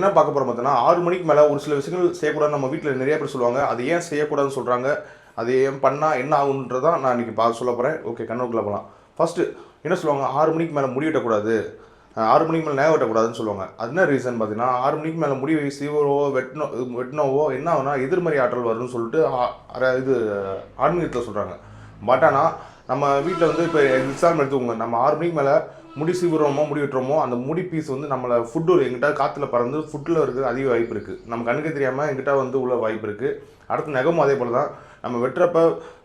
என்ன பார்க்க போகிறோம் பார்த்தோன்னா ஆறு மணிக்கு மேலே ஒரு சில விஷயங்கள் செய்யக்கூடாது நம்ம வீட்டில் நிறைய பேர் சொல்லுவாங்க. அது ஏன் செய்யக்கூடாதுன்னு சொல்கிறாங்க அது ஏன் பண்ணால் என்ன ஆகுன்றதான் நான் இன்றைக்கி பா சொல்ல போகிறேன் ஓகே கண்ணோக்கில் போகலாம் ஃபஸ்ட்டு என்ன சொல்லுவாங்க? ஆறு மணிக்கு மேலே முடி வெட்டக்கூடாது. ஆறு மணிக்கு மேலே நேரம் வெட்டக்கூடாதுன்னு சொல்லுவாங்க. அது என்ன ரீசன் பார்த்தீங்கன்னா ஆறு மணிக்கு மேலே முடி சீவரோ வெட்டினோ வெட்டினோவோ என்ன ஆகுனா எதிர்மறை ஆற்றல் வரும்னு சொல்லிட்டு ஆ- இது ஆன்மீகத்தில் சொல்கிறாங்க பட் ஆனால் நம்ம வீட்டில் வந்து இப்போ எக்ஸாம்பிள் எடுத்துக்கோங்க. நம்ம ஆறு மணிக்கு மேலே முடி சீவுறோமோ முடி வெட்டுறோமோ அந்த முடி பீஸ் வந்து நம்மளை ஃபுட்டு எங்கிட்ட காற்றுல பறந்து ஃபுட்டில் இருக்கிறது அதிக வாய்ப்பு இருக்குது நம்ம கண்ணுக்கு தெரியாமல் எங்கிட்ட வந்து உள்ள வாய்ப்பு இருக்குது அடுத்து நகமும் அதே போல் தான் நம்ம வெட்டுறப்ப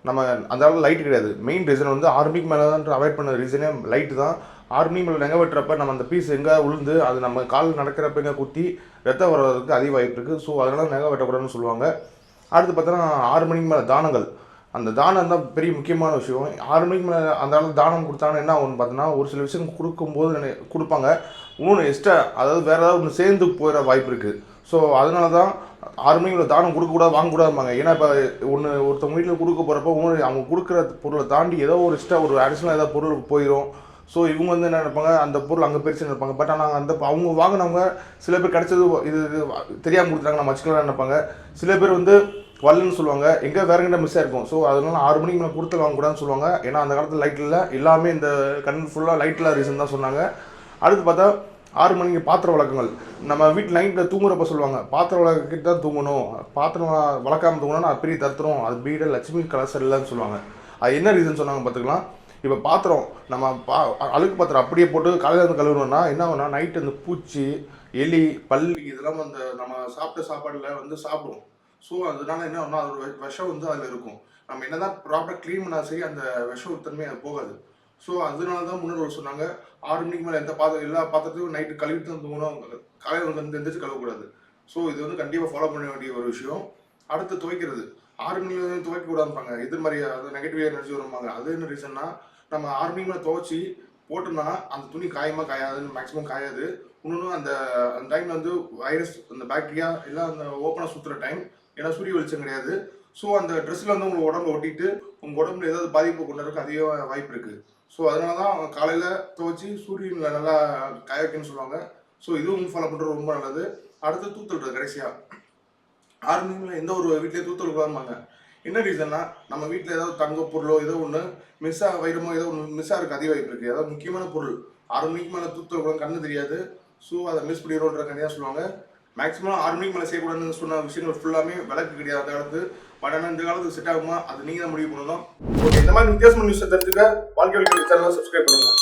நம்ம அந்த அளவு லைட் கிடையாது. மெயின் ரீசன் வந்து ஆர்மிக்கு மேலே தான் அவாய்ட் பண்ண ரீசனே லைட்டு தான். ஆர்மி மேலே நெக வெட்டுறப்ப நம்ம அந்த பீஸ் எங்கே உளுந்து அது நம்ம கால் நடக்கிறப்ப எங்கே குத்தி ரத்தம் வர்றதுக்கு அதிக வாய்ப்பு இருக்குது ஸோ அதனால் நெக வெட்டக்கூடாதுன்னு சொல்லுவாங்க. அடுத்து பார்த்தோன்னா ஆறு மணிக்கு மேலே தானங்கள். அந்த தானம் தான் பெரிய முக்கியமான விஷயம். ஆறு மணிக்கு மேலே அந்த அளவு தானம் கொடுத்தாங்கன்னா என்ன ஆகும்னு பார்த்தோன்னா ஒரு சில விஷயம் கொடுக்கும்போது நினை- கொடுப்பாங்க. இன்னொன்று எக்ஸ்ட்ரா அதாவது வேறு ஏதாவது ஒன்று சேர்ந்து போயிட வாய்ப்பு இருக்குது ஸோ அதனால தான் ஆறு மணிக்கு மேலே தானம் கொடுக்கக்கூடாது வாங்கக்கூடாதுமாங்க ஏன்னா இப்போ ஒன்று ஒருத்தவங்க வீட்டில் கொடுக்க போகிறப்போ ஒன்று அவங்க கொடுக்குற பொருளை தாண்டி ஏதோ ஒரு எக்ஸ்ட்ரா ஒரு அடிஷ்னல் ஏதாவது பொருள் போயிடும் ஸோ இவங்க வந்து என்ன நினைப்பாங்க அந்த பொருள் அங்கே பெருசு நினைப்பாங்க. பட் ஆனால் அந்த அவங்க வாங்கினவங்க சில பேர் கிடச்சது இது இது தெரியாமல் கொடுத்துட்டாங்க நம்ம வச்சுக்கலாம் நினைப்பாங்க. சில பேர் வந்து வரலன்னு சொல்லுவாங்க. எங்கே வேற எங்கே மிஸ் ஆயிருக்கும் ஸோ அதனால ஆறு மணிக்கு மேலே கொடுத்து வாங்கக்கூடாதுன்னு சொல்லுவாங்க. ஏன்னா அந்த காலத்தில் லைட் இல்லை. எல்லாமே இந்த கண் ஃபுல்லாக லைட்டில் ரீசன் தான் சொன்னாங்க. அடுத்து பார்த்தா ஆறு மணிக்கு பாத்திர வழக்கங்கள். நம்ம வீட்டில் நைட்டில் தூங்குறப்ப சொல்லுவாங்க. பாத்திரம் வழக்கிட்டு தான் தூங்கணும். பாத்திரம் வளர்க்காம தூங்கணும்னா அது பெரிய தத்துறோம் அது பீடை லட்சுமி கலசர் இல்லைன்னு சொல்லுவாங்க. அது என்ன ரீசன் சொன்னாங்க பார்த்துக்கலாம். இப்போ பாத்திரம் நம்ம பா அழுக்கு பாத்திரம் அப்படியே போட்டு காலையில் இருந்து கழுவுனோம்னா என்ன ஆகும்னா நைட்டு அந்த பூச்சி எலி பல்லி இதெல்லாம் அந்த நம்ம சாப்பிட்ட சாப்பாடில் வந்து சாப்பிடும். ஸோ அதனால என்ன ஆகும்னா அதோட விஷம் வந்து அதில் இருக்கும். நம்ம என்னதான் ப்ராப்பராக க்ளீன் பண்ணா சரி அந்த விஷம் தன்மை அது போகாது. ஸோ அதனால தான் முன்னோர்கள் சொன்னாங்க ஆறு மணிக்கு மேலே எந்த பாத்திரம் எல்லா பாத்திரத்தையும் நைட்டு கழுவிட்டு தான் தூங்கணும். காலையில் வந்து எந்திரிச்சு கழுவக்கூடாது. ஸோ இது வந்து கண்டிப்பாக ஃபாலோ பண்ண வேண்டிய ஒரு விஷயம். அடுத்து துவைக்கிறது. ஆறு மணி வந்து துவைக்க கூடாதுப்பாங்க எதிர்மறை அது நெகட்டிவ் எனர்ஜி வருவாங்க அது என்ன ரீசன்னா நம்ம ஆறு மணிக்கு மேலே துவைச்சி போட்டோம்னா அந்த துணி காயமா காயாதுன்னு மேக்ஸிமம் காயாது. இன்னொன்று அந்த அந்த டைமில் வந்து வைரஸ் அந்த பாக்டீரியா எல்லாம் அந்த ஓப்பனாக சுற்றுற டைம் ஏன்னா சூரிய வெளிச்சம் கிடையாது. ஸோ அந்த ட்ரெஸ்ஸில் வந்து உங்கள் உடம்பு ஒட்டிட்டு உங்கள் உடம்புல ஏதாவது பாதிப்பு கொண்டு அதிக வாய்ப்பு இருக்குது ஸோ அதனால தான் காலையில் துவைச்சி சூரியனில் நல்லா காய வைக்கணும்னு சொல்லுவாங்க. ஸோ இதுவும் ஃபாலோ பண்ணுறது ரொம்ப நல்லது. அடுத்து தூத்தல் கடைசியாக ஆறு எந்த ஒரு வீட்லேயே தூத்தல் கூடாதுமாங்க என்ன ரீசன்னா நம்ம வீட்டில் ஏதாவது தங்க பொருளோ ஏதோ ஒன்று மிஸ் ஆக வைரமோ ஏதோ ஒன்று மிஸ் ஆகிறதுக்கு அதிக வாய்ப்பு இருக்குது அதாவது முக்கியமான பொருள். ஆறு மணிக்கு மேலே தூத்தல் கூட கண்ணு தெரியாது. ஸோ அதை மிஸ் பண்ணிடுறோன்ற கண்டியாக சொல்லுவாங்க. மேக்ஸிமம் ஆறு மணிக்கு மேலே செய்யக்கூடாதுன்னு சொன்ன விஷயங்கள் ஃபுல்லாமே விளக்கு கிடையாது அந்த காலத்து பட் ஆனால் இந்த காலத்துக்கு செட் ஆகுமா? அது நீங்கள் தான் முடிவு பண்ணணும். ஓகே இந்த மாதிரி வித்தியாசமான நியூஸை தெரிஞ்சுக்க வாழ்க்கை சேனலை சப்ஸ்கிரைப் பண்ணுங்கள்